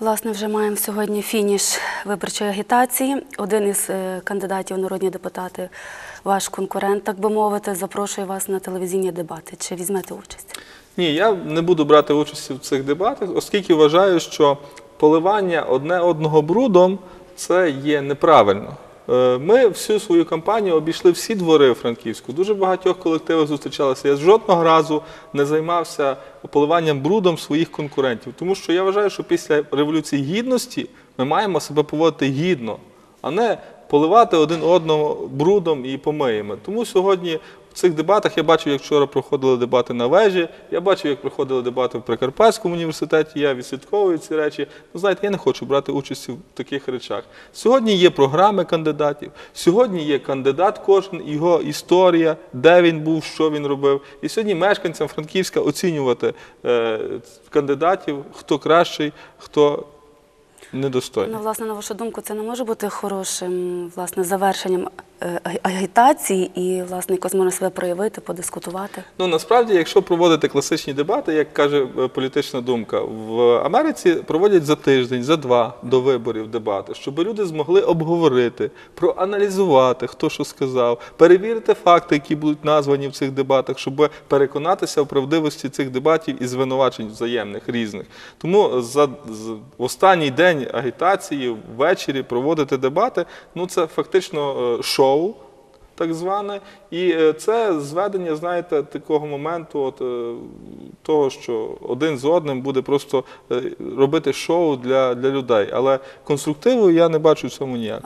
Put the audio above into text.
Власне, вже маємо сьогодні фініш виборчої агітації. Один із е, кандидатів народні депутати, ваш конкурент, так би мовити, запрошує вас на телевізійні дебати. Чи візьмете участь? Ні, я не буду брати участі в цих дебатах, оскільки вважаю, що поливання одне одного брудом це є неправильно. Е, Ми всю свою кампанію обійшли всі двори Франківську. Дуже багатьох колективів зустрічалися. Я жодного разу не займався поливанням брудом своїх конкурентів, тому що я вважаю, що після революції гідності ми маємо себе поводити гідно, а не поливати один одного брудом і помиями. Тому сьогодні в цих дебатах я бачив, як вчора проходили дебати на вежі, я бачив, як проходили дебати в Прикарпатському університеті. Я відслідковую ці речі. Ну, знаєте, я не хочу брати участь в таких речах. Сьогодні є програми кандидатів, сьогодні є кандидат кожен, його історія, де він був, що він робив. І сьогодні мешканцям Франківська оцінювати е, кандидатів, хто кращий, хто недостойний. Ну, власне, на вашу думку, це не може бути хорошим власне завершенням агітації і власне якось можна себе проявити, подискутувати. Ну насправді, якщо проводити класичні дебати, як каже е, політична думка, в Америці проводять за тиждень, за два до виборів дебати, щоб люди змогли обговорити, проаналізувати, хто що сказав, перевірити факти, які будуть названі в цих дебатах, щоб переконатися в правдивості цих дебатів і звинувачень взаємних різних. Тому за останній день агітації ввечері проводити дебати, ну це фактично е, шоу так зване. І е, це зведення, знаєте, такого моменту, от, е, того, що один з одним буде просто е, робити шоу для, для людей. Але конструктиву я не бачу в цьому ніяк.